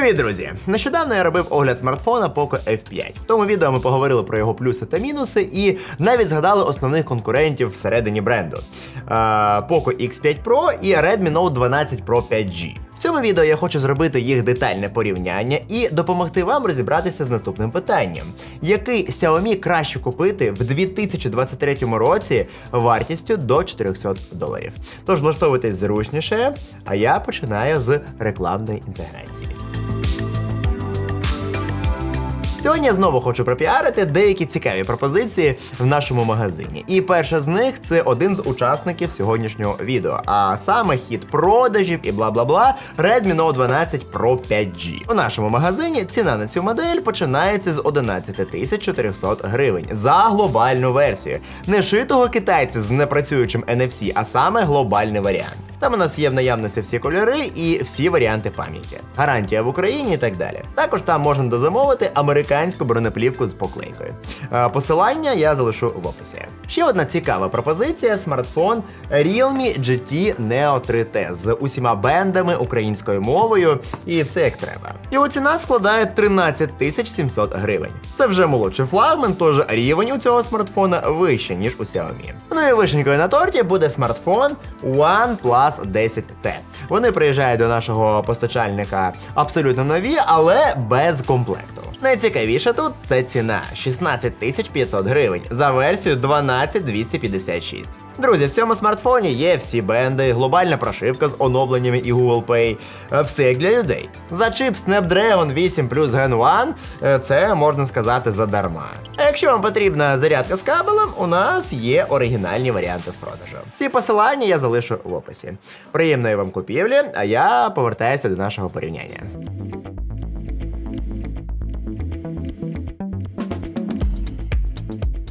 Привіт, друзі! Нещодавно я робив огляд смартфона Poco F5. В тому відео ми поговорили про його плюси та мінуси і навіть згадали основних конкурентів всередині бренду: Poco X5 Pro і Redmi Note 12 Pro 5G. Цьому відео я хочу зробити їх детальне порівняння і допомогти вам розібратися з наступним питанням: який Xiaomi краще купити в 2023 році вартістю до 400 доларів. Тож влаштовуйтесь зручніше, а я починаю з рекламної інтеграції. Сьогодні я знову хочу пропіарити деякі цікаві пропозиції в нашому магазині. І перша з них це один з учасників сьогоднішнього відео, а саме хід продажів і бла бла бла Redmi Note 12 Pro 5G. У нашому магазині ціна на цю модель починається з 11 тисяч 400 гривень за глобальну версію. Не шитого китайця з непрацюючим NFC, а саме глобальний варіант. Там у нас є в наявності всі кольори і всі варіанти пам'яті, гарантія в Україні і так далі. Також там можна дозамовити американську бронеплівку з поклейкою. Е, Посилання я залишу в описі. Ще одна цікава пропозиція: смартфон Realme GT Neo 3T з усіма бендами українською мовою і все як треба. Його ціна складає 13 тисяч 700 гривень. Це вже молодший флагман, тож рівень у цього смартфона вищий, ніж у Xiaomi. Ну і вишенькою на торті буде смартфон OnePlus 10T. Вони приїжджають до нашого постачальника абсолютно нові, але без комплекту. Найцікавіше тут це ціна 16 500 гривень за версію 12256. Друзі, в цьому смартфоні є всі бенди, глобальна прошивка з оновленнями і Google Pay. Е, Все як для людей. За чип Snapdragon 8 Plus Gen 1 е, це можна сказати задарма. А якщо вам потрібна зарядка з кабелем, у нас є оригінальні варіанти в продажу. Ці посилання я залишу в описі. Приємної вам купівлі, а я повертаюся до нашого порівняння.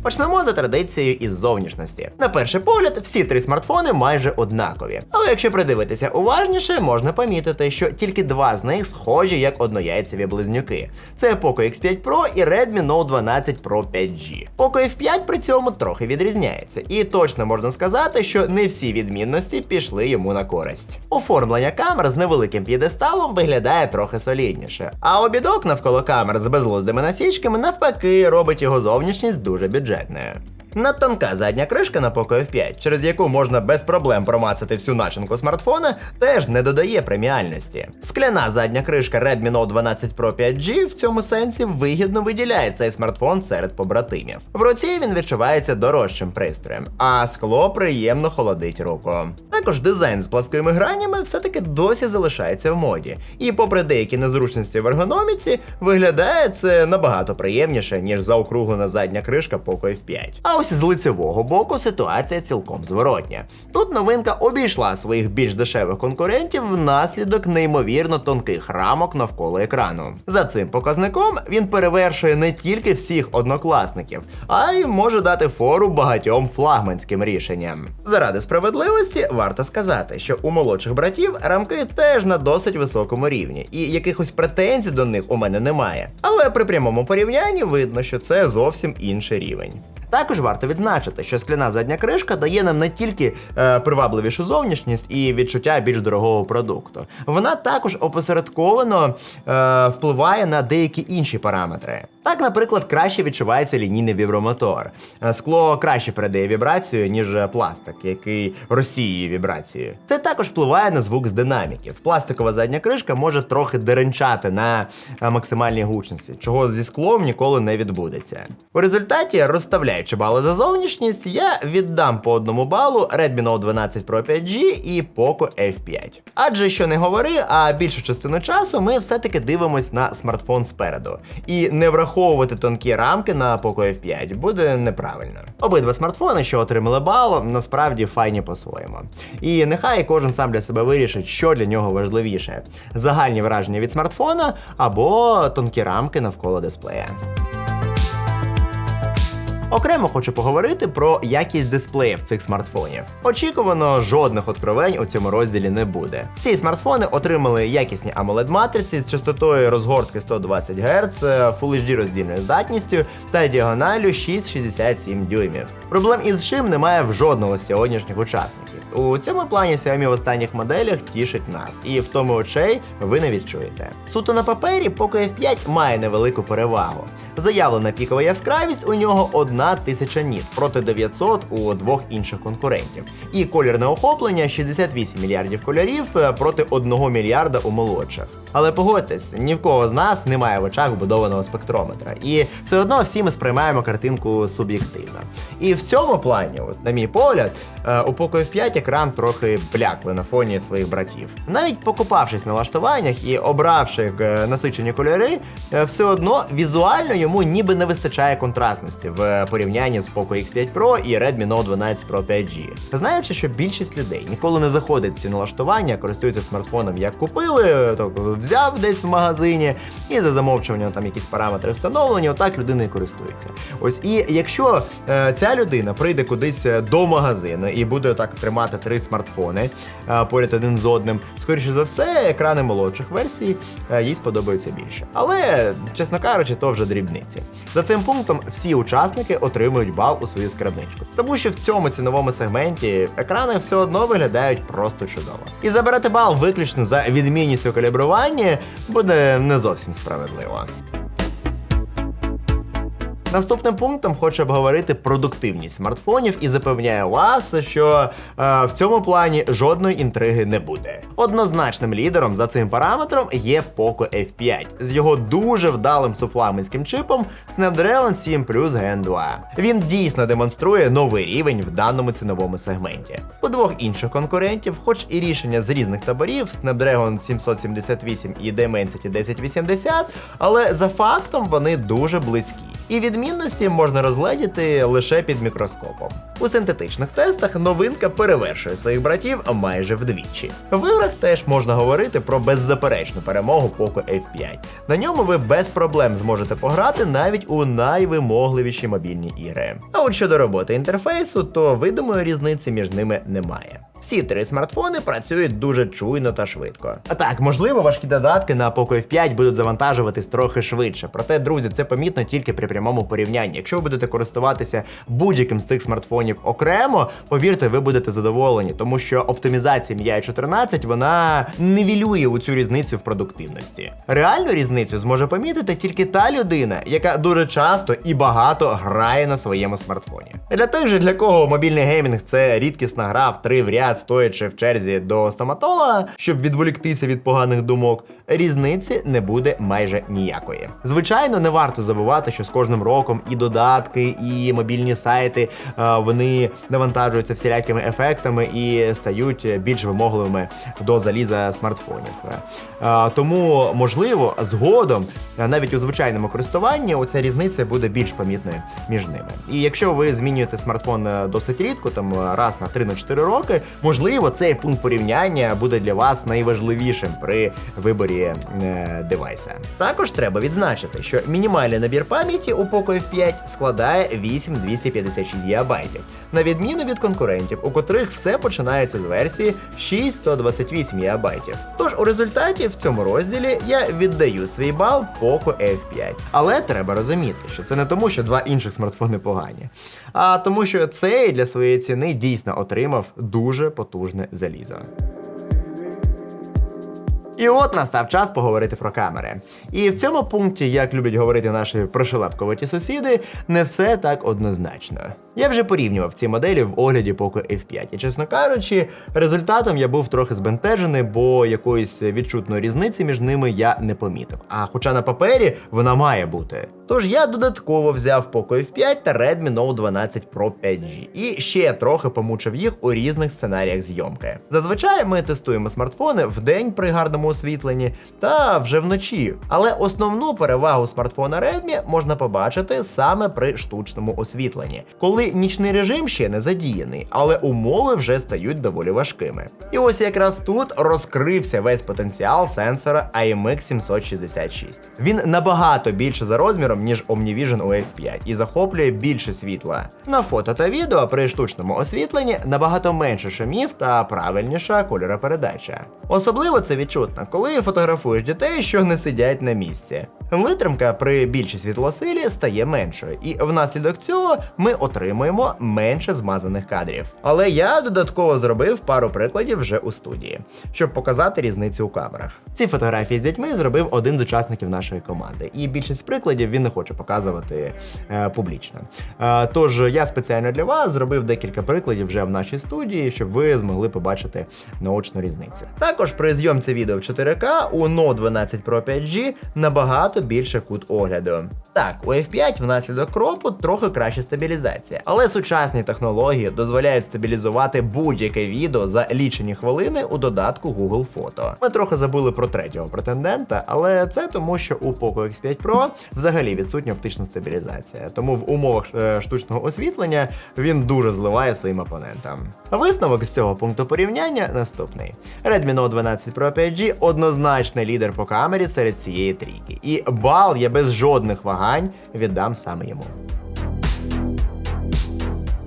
Почнемо за традицією із зовнішності. На перший погляд, всі три смартфони майже однакові. Але якщо придивитися уважніше, можна помітити, що тільки два з них схожі як однояйцеві близнюки. Це Poco X5 Pro і Redmi Note 12 Pro 5G. Poco F5 при цьому трохи відрізняється, і точно можна сказати, що не всі відмінності пішли йому на користь. Оформлення камер з невеликим п'єдесталом виглядає трохи солідніше, а обідок навколо камер з безглуздими насічками навпаки робить його зовнішність дуже бюджетною. that now. Надтонка задня кришка на Poco F5, через яку можна без проблем промацати всю начинку смартфона, теж не додає преміальності. Скляна задня кришка Redmi Note 12 Pro 5G в цьому сенсі вигідно виділяє цей смартфон серед побратимів. В руці він відчувається дорожчим пристроєм, а скло приємно холодить руку. Також дизайн з пласкими гранями все-таки досі залишається в моді. І попри деякі незручності в ергономіці, виглядає це набагато приємніше, ніж заокруглена задня кришка Poco F5. А ось з лицевого боку ситуація цілком зворотня. Тут новинка обійшла своїх більш дешевих конкурентів внаслідок неймовірно тонких рамок навколо екрану. За цим показником він перевершує не тільки всіх однокласників, а й може дати фору багатьом флагманським рішенням. Заради справедливості варто сказати, що у молодших братів рамки теж на досить високому рівні, і якихось претензій до них у мене немає. Але при прямому порівнянні видно, що це зовсім інший рівень. Також варто відзначити, що скляна задня кришка дає нам не тільки е, привабливішу зовнішність і відчуття більш дорогого продукту, вона також опосередковано е, впливає на деякі інші параметри. Так, наприклад, краще відчувається лінійний вібромотор. Е, Скло краще передає вібрацію, ніж пластик, який розсіює вібрацію. Це також впливає на звук з динаміків. Пластикова задня кришка може трохи деренчати на е, максимальній гучності, чого зі склом ніколи не відбудеться. У результаті, розставляючи бали за зовнішність, я віддам по одному балу Redmi Note 12 Pro 5G і Poco F5. Адже що не говори, а більшу частину часу ми все-таки дивимось на смартфон спереду. І не враховувати тонкі рамки на Poco F5 буде неправильно. Обидва смартфони, що отримали бал, насправді файні по-своєму. І нехай кожен сам для себе вирішить, що для нього важливіше: загальні враження від смартфона або тонкі рамки навколо дисплея. Окремо хочу поговорити про якість дисплеїв цих смартфонів. Очікувано, жодних откровень у цьому розділі не буде. Всі смартфони отримали якісні amoled матриці з частотою розгортки 120 Гц, Full HD роздільною здатністю та діагоналю 6,67 дюймів. Проблем із чим немає в жодного з сьогоднішніх учасників. У цьому плані Xiaomi в останніх моделях тішить нас, і в тому очей ви не відчуєте. Суто на папері Poco F5 має невелику перевагу. Заявлена пікова яскравість у нього 1000 ніт проти 900 у двох інших конкурентів. І колірне охоплення 68 мільярдів кольорів е, проти 1 мільярда у молодших. Але погодьтесь, ні в кого з нас немає в очах вбудованого спектрометра. І все одно всі ми сприймаємо картинку суб'єктивно. І в цьому плані, от, на мій погляд, у Poco F5 екран трохи блякли на фоні своїх братів. Навіть покупавшись на налаштуваннях і обравши е, насичені кольори, е, все одно візуально йому ніби не вистачає контрастності в порівнянні з Poco X5 Pro і Redmi Note 12 Pro 5G. Знаючи, що більшість людей ніколи не заходить ці налаштування, користуються смартфоном як купили, то взяв десь в магазині, і за замовчуванням там якісь параметри встановлені, отак людина і користується. Ось і якщо е, ця людина прийде кудись е, до магазину і буде так тримати три смартфони е, поряд один з одним, скоріше за все, екрани молодших версій е, їй сподобаються більше. Але, чесно кажучи, то вже дрібниці. За цим пунктом всі учасники отримують бал у свою скарбничку, тому що в цьому ціновому сегменті екрани все одно виглядають просто чудово. І забирати бал виключно за відмінність у калібруванні буде не зовсім справедливо. Наступним пунктом хочу обговорити продуктивність смартфонів і запевняю вас, що е, в цьому плані жодної інтриги не буде. Однозначним лідером за цим параметром є Poco F5 з його дуже вдалим суфламенським чипом Snapdragon 7 Plus Gen 2. Він дійсно демонструє новий рівень в даному ціновому сегменті. У двох інших конкурентів, хоч і рішення з різних таборів, Snapdragon 778 і Dimensity 1080, але за фактом вони дуже близькі. І відмінності можна розгледіти лише під мікроскопом. У синтетичних тестах новинка перевершує своїх братів майже вдвічі. В іграх теж можна говорити про беззаперечну перемогу Poco F5. На ньому ви без проблем зможете пограти навіть у найвимогливіші мобільні ігри. А от щодо роботи інтерфейсу, то видимої різниці між ними немає. Всі три смартфони працюють дуже чуйно та швидко. А так, можливо, важкі додатки на Poco F5 будуть завантажуватись трохи швидше. Проте, друзі, це помітно тільки при прямому порівнянні. Якщо ви будете користуватися будь-яким з цих смартфонів окремо, повірте, ви будете задоволені, тому що оптимізація MIUI 14 вона нивелює у цю різницю в продуктивності. Реальну різницю зможе помітити тільки та людина, яка дуже часто і багато грає на своєму смартфоні. Для тих же, для кого мобільний геймінг це рідкісна гра в три в ряд, стоячи в черзі до стоматолога, щоб відволіктися від поганих думок, різниці не буде майже ніякої. Звичайно, не варто забувати, що з кожним роком і додатки, і мобільні сайти е, вони навантажуються всілякими ефектами і стають більш вимогливими до заліза смартфонів. Е, Тому, можливо, згодом, навіть у звичайному користуванні, оця різниця буде більш помітною між ними. І якщо ви змінюєте смартфон е, досить рідко, там е, раз на 3-4 роки, можливо, цей пункт порівняння буде для вас найважливішим при виборі е, девайса. Також треба відзначити, що мінімальний набір пам'яті у Poco F5 складає 8256 ГБ, на відміну від конкурентів, у котрих все починається з версії 6128 ГБ. Тож у результаті в цьому розділі я віддаю свій бал Poco F5. Але треба розуміти, що це не тому, що два інших смартфони погані, а тому, що цей для своєї ціни дійсно отримав дуже потужне залізо. І от настав час поговорити про камери. І в цьому пункті, як люблять говорити наші прошелепкуваті сусіди, не все так однозначно. Я вже порівнював ці моделі в огляді Poco F5. І чесно кажучи, результатом я був трохи збентежений, бо якоїсь відчутної різниці між ними я не помітив. А хоча на папері вона має бути. Тож я додатково взяв Poco F5 та Redmi Note 12 Pro 5G і ще трохи помучив їх у різних сценаріях зйомки. Зазвичай ми тестуємо смартфони в день при гарному освітленні та вже вночі. Але основну перевагу смартфона Redmi можна побачити саме при штучному освітленні, коли нічний режим ще не задіяний, але умови вже стають доволі важкими. І ось якраз тут розкрився весь потенціал сенсора IMX 766. Він набагато більше за розміром, ніж Omnivision у F5 і захоплює більше світла. На фото та відео при штучному освітленні набагато менше шумів та правильніша кольоропередача. Особливо це відчутно, коли фотографуєш дітей, що не сидять на місці. Витримка при більшій світлосилі стає меншою, і внаслідок цього ми отримуємо менше змазаних кадрів. Але я додатково зробив пару прикладів вже у студії, щоб показати різницю у камерах. Ці фотографії з дітьми зробив один з учасників нашої команди, і більшість прикладів він не хоче показувати е, публічно. Е, тож я спеціально для вас зробив декілька прикладів вже в нашій студії, щоб ви змогли побачити наочну різницю. Також при зйомці відео в 4К у No 12 Pro 5G набагато більше кут огляду. Так, у F5 внаслідок кропу трохи краща стабілізація, але сучасні технології дозволяють стабілізувати будь-яке відео за лічені хвилини у додатку Google Фото. Ми трохи забули про третього претендента, але це тому, що у Poco X5 Pro взагалі відсутня оптична стабілізація. Тому в умовах е, штучного освітлення він дуже зливає своїм опонентам. Висновок з цього пункту порівняння наступний: Redmi Note 12 Pro 5G однозначний лідер по камері серед цієї трійки, і бал я без жодних вагань віддам саме йому.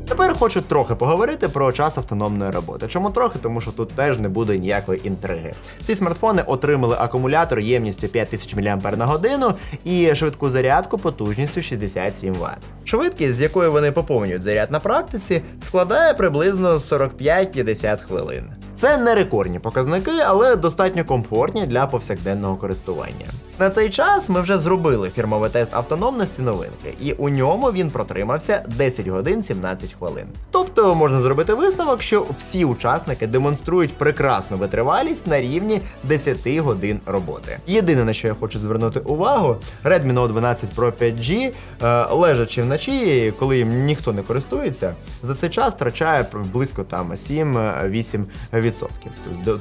Тепер хочу трохи поговорити про час автономної роботи. Чому трохи? Тому що тут теж не буде ніякої інтриги. Ці смартфони отримали акумулятор ємністю 5000 мАч і швидку зарядку потужністю 67 Вт. Швидкість, з якою вони поповнюють заряд на практиці, складає приблизно 45-50 хвилин. Це не рекордні показники, але достатньо комфортні для повсякденного користування. На цей час ми вже зробили фірмовий тест автономності новинки, і у ньому він протримався 10 годин 17 хвилин. Тобто можна зробити висновок, що всі учасники демонструють прекрасну витривалість на рівні 10 годин роботи. Єдине на що я хочу звернути увагу, Redmi Note 12 Pro 5G, е, лежачи вночі, коли їм ніхто не користується, за цей час втрачає близько там 7-8%.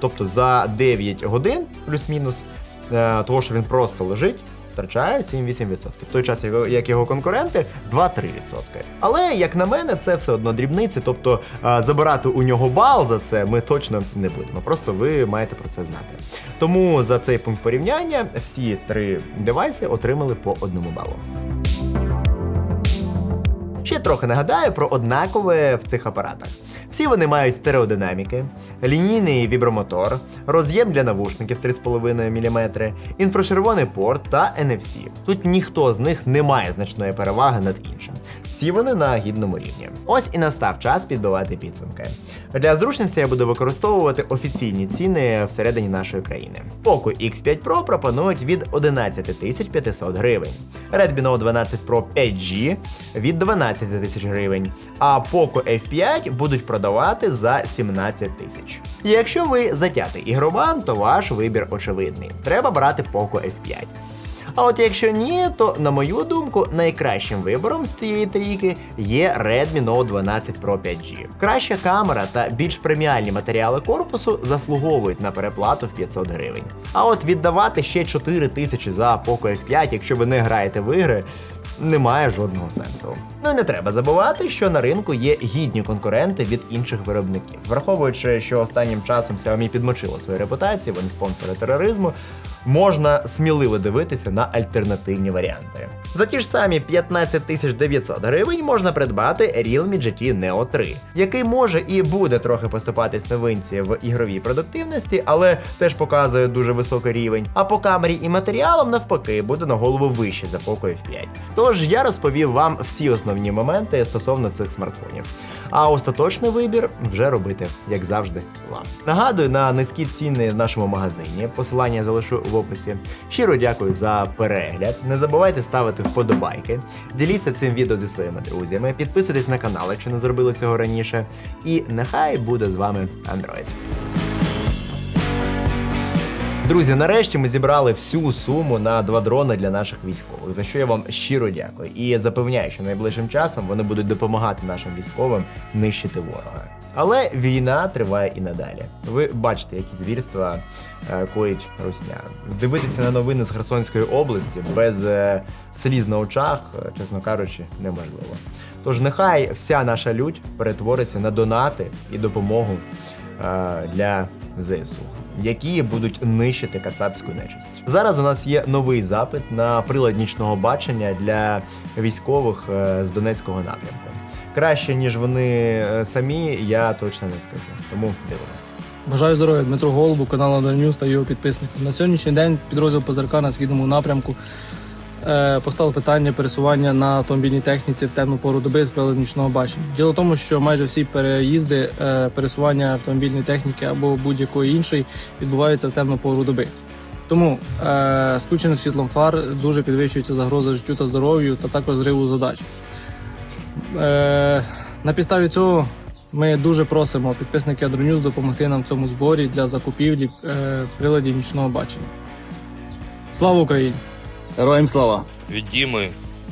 Тобто- за 9 годин плюс-мінус, е, того, що він просто лежить. Втрачає 7-8%. В той час, як- як його конкуренти, 2-3%. Але, як на мене, це все одно дрібниці. Тобто е, забирати у нього бал за це ми точно не будемо. Просто ви маєте про це знати. Тому за цей пункт порівняння всі три девайси отримали по одному балу. Ще трохи нагадаю про однакове в цих апаратах. Всі вони мають стереодинаміки, лінійний вібромотор, роз'єм для навушників 3,5 мм, інфрачервоний порт та NFC. Тут ніхто з них не має значної переваги над іншим. Всі вони на гідному рівні. Ось і настав час підбивати підсумки. Для зручності я буду використовувати офіційні ціни всередині нашої країни. Poco X5 Pro пропонують від 11 500 гривень, Redmi Note 12 Pro 5G від 12 тисяч гривень, а Poco F5 будуть продавати за 17 тисяч. Якщо ви затятий ігроман, то ваш вибір очевидний. Треба брати Poco F5. А от якщо ні, то на мою думку, найкращим вибором з цієї трійки є Redmi Note 12 Pro 5G. Краща камера та більш преміальні матеріали корпусу заслуговують на переплату в 500 гривень. А от віддавати ще 4 тисячі за Poco F5, якщо ви не граєте в ігри, немає жодного сенсу. Ну і не треба забувати, що на ринку є гідні конкуренти від інших виробників. Враховуючи, що останнім часом Xiaomi підмочила свою репутацію, вони спонсори тероризму, можна сміливо дивитися на альтернативні варіанти. За ті ж самі 15 900 гривень можна придбати Realme GT Neo 3, який може і буде трохи поступатись новинці в ігровій продуктивності, але теж показує дуже високий рівень. А по камері і матеріалам навпаки буде на голову вище за Poco F5. Тож я розповів вам всі основні моменти стосовно цих смартфонів. А остаточний вибір вже робити, як завжди, вам. Нагадую на низькі ціни в нашому магазині. Посилання залишу в описі. Щиро дякую за перегляд. Не забувайте ставити вподобайки, діліться цим відео зі своїми друзями, підписуйтесь на канал, якщо не зробили цього раніше. І нехай буде з вами Android. Друзі, нарешті ми зібрали всю суму на два дрони для наших військових, за що я вам щиро дякую. І запевняю, що найближчим часом вони будуть допомагати нашим військовим нищити ворога. Але війна триває і надалі. Ви бачите, які звірства е, коїть Русня. Дивитися на новини з Херсонської області без е, сліз на очах, е, чесно кажучи, неможливо. Тож нехай вся наша лють перетвориться на донати і допомогу для ЗСУ, які будуть нищити кацапську нечисть. Зараз у нас є новий запит на прилад нічного бачення для військових з Донецького напрямку. Краще ніж вони е, самі, я точно не скажу. Тому дивимось. Бажаю здоров'я Дмитро Голубу, канал Under та його підписників. На сьогоднішній день підрозділ ПЗРК на східному напрямку е, постало питання пересування на автомобільній техніці в темну пору доби з приладом нічного бачення. Діло в тому, що майже всі переїзди, е, пересування автомобільної техніки або будь-якої іншої відбуваються в темну пору доби. Тому е, включеним світлом фар дуже підвищується загроза життю та здоров'ю та також зриву задач. Е, на підставі цього ми дуже просимо підписники Адронюз допомогти нам в цьому зборі для закупівлі е, приладів нічного бачення. Слава Україні! Героям слава! Від Діми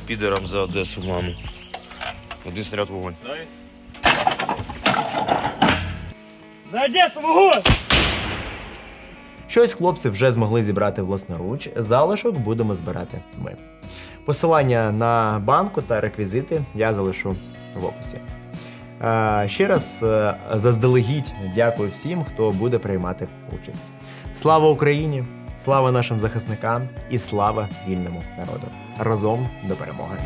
підерам за Одесу, маму. Один снаряд вогонь. Щось хлопці вже змогли зібрати власноруч, залишок будемо збирати ми. Посилання на банку та реквізити я залишу в описі. Е, Ще раз е, заздалегідь дякую всім, хто буде приймати участь. Слава Україні! Слава нашим захисникам і слава вільному народу! Разом до перемоги!